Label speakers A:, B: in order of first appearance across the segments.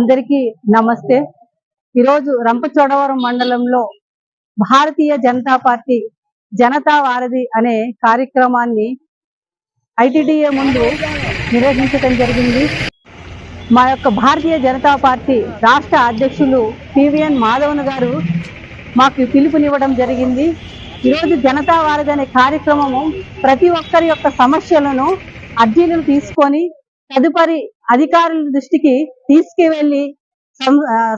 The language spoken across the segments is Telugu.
A: అందరికీ నమస్తే. ఈరోజు రంపచోడవరం మండలంలో భారతీయ జనతా పార్టీ జనతా వారధి అనే కార్యక్రమాన్ని ఐటీడీఏ ముందు నిర్వహించడం జరిగింది. మా యొక్క భారతీయ జనతా పార్టీ రాష్ట్ర అధ్యక్షులు పివిఎన్ మాధవన్ గారు మాకు పిలుపునివ్వడం జరిగింది. ఈరోజు జనతా వారధి అనే కార్యక్రమము ప్రతి ఒక్కరి యొక్క సమస్యలను అర్జీలను తీసుకొని తదుపరి అధికారుల దృష్టికి తీసుకువెళ్ళి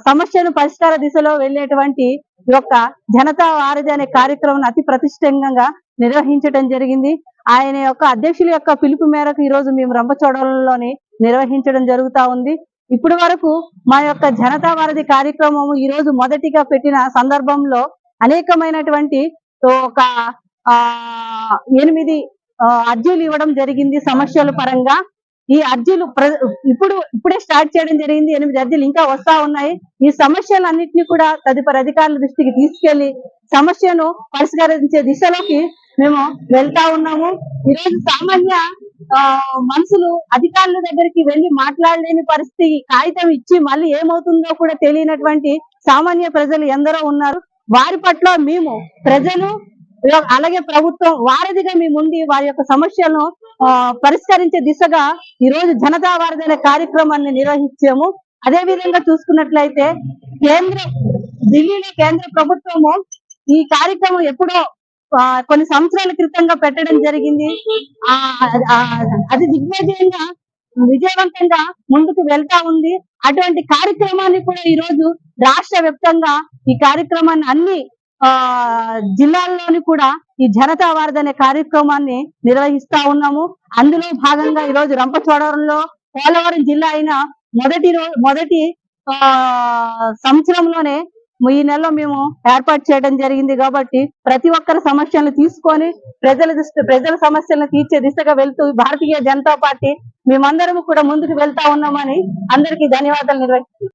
A: సమస్యను పరిష్కార దిశలో వెళ్ళేటువంటి యొక్క జనతా వారధి అనే కార్యక్రమం అతి ప్రతిష్టంగా నిర్వహించడం జరిగింది. ఆయన యొక్క అధ్యక్షుల యొక్క పిలుపు మేరకు ఈ రోజు మేము రంపచోడవరంలోని నిర్వహించడం జరుగుతా ఉంది. ఇప్పటి వరకు మా యొక్క జనతా వారధి కార్యక్రమం ఈ రోజు మొదటిగా పెట్టిన సందర్భంలో అనేకమైనటువంటి ఒక ఆ ఎనిమిది అర్జీలు ఇవ్వడం జరిగింది సమస్యల పరంగా. ఈ అర్జీలు ఇప్పుడు ఇప్పుడే స్టార్ట్ చేయడం జరిగింది. ఎనిమిది అర్జీలు ఇంకా వస్తా ఉన్నాయి. ఈ సమస్యలన్నింటినీ కూడా తదుపరి అధికారుల దృష్టికి తీసుకెళ్ళి సమస్యను పరిష్కరించే దిశలోకి మేము వెళ్తా ఉన్నాము. ఈరోజు సామాన్య ఆ, మనుషులు అధికారుల దగ్గరికి వెళ్ళి మాట్లాడలేని పరిస్థితి కాగితం ఇచ్చి మళ్ళీ ఏమవుతుందో కూడా తెలియనటువంటి సామాన్య ప్రజలు ఎందరో ఉన్నారు. వారి పట్ల మేము ప్రజలు అలాగే ప్రభుత్వం వారధిగా మీ ముందు వారి యొక్క సమస్యలను ఆ, పరిష్కరించే దిశగా ఈ రోజు జనతా వారధి అనే కార్యక్రమాన్ని నిర్వహించాము. అదే విధంగా చూసుకున్నట్లయితే కేంద్ర ఢిల్లీలో కేంద్ర ప్రభుత్వము ఈ కార్యక్రమం ఎప్పుడో ఆ, కొన్ని సంవత్సరాల క్రితంగా పెట్టడం జరిగింది. ఆ అది దిగ్విజయంగా విజయవంతంగా ముందుకు వెళ్తా ఉంది. అటువంటి కార్యక్రమాన్ని కూడా ఈ రోజు రాష్ట్ర వ్యాప్తంగా ఈ కార్యక్రమాన్ని అన్ని జిల్లాల్లోని కూడా ఈ జనతా వారధి అనే కార్యక్రమాన్ని నిర్వహిస్తా ఉన్నాము. అందులో భాగంగా ఈ రోజు రంపచోడవరంలో పోలవరం జిల్లా అయిన మొదటి మొదటి ఆ సంవత్సరంలోనే ఈ నెలలో మేము ఏర్పాటు చేయడం జరిగింది కాబట్టి ప్రతి ఒక్కరి సమస్యలను తీసుకొని ప్రజల దృష్టి ప్రజల సమస్యలను తీర్చే దిశగా వెళ్తూ భారతీయ జనతా పార్టీ మేమందరం కూడా ముందుకు వెళ్తా ఉన్నామని అందరికీ ధన్యవాదాలు నిర్వహిస్తున్నాం